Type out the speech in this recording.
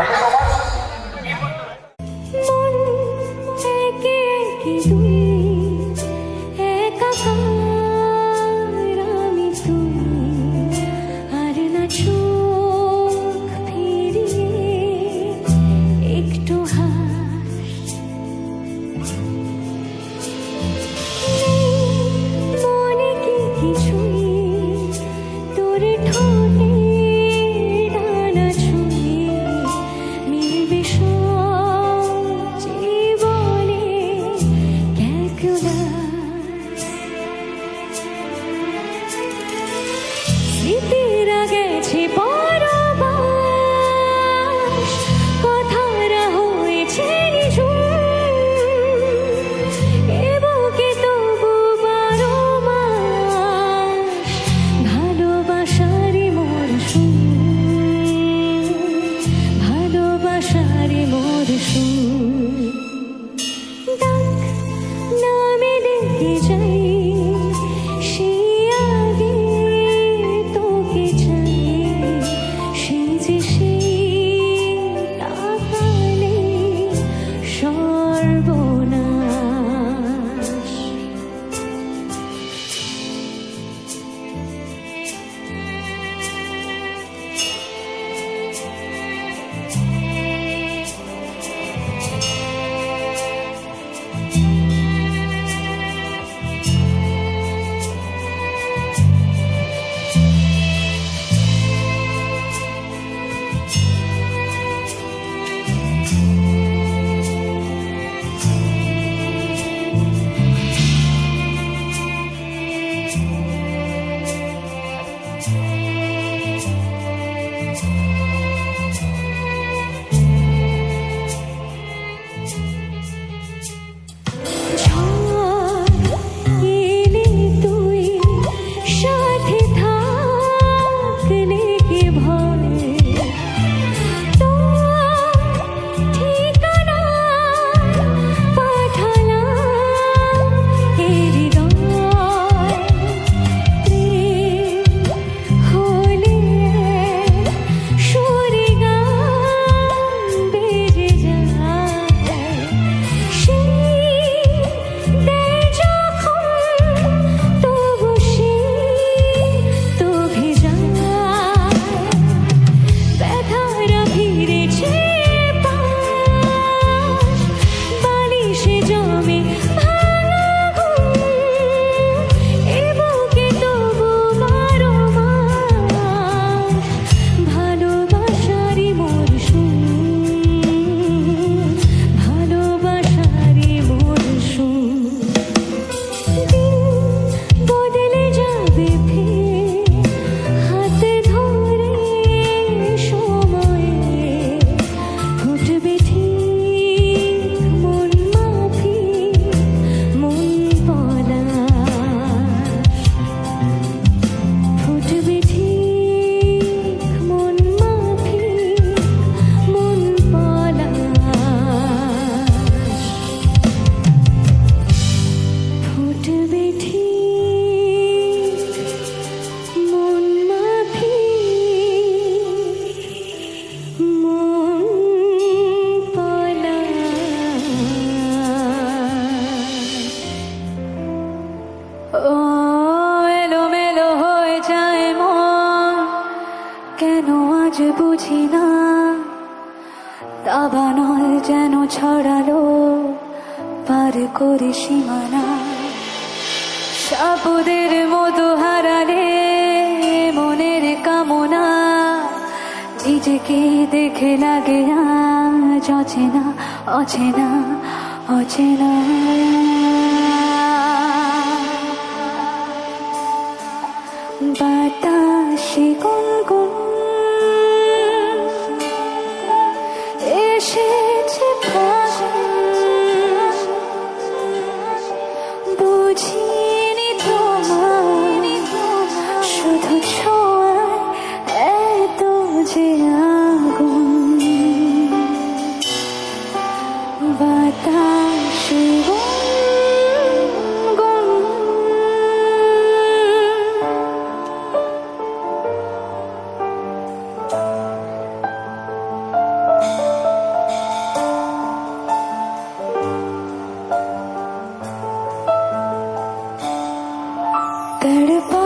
Thank you. you দাবানল যেন ছড়ালো, পার করে সীমানা। সাপুদের মতো হারালে মনের কামনা, নিজেকে দেখে লাগে আজ অচেনা অচেনা অচেনা। বাতাসে কোন तड़पा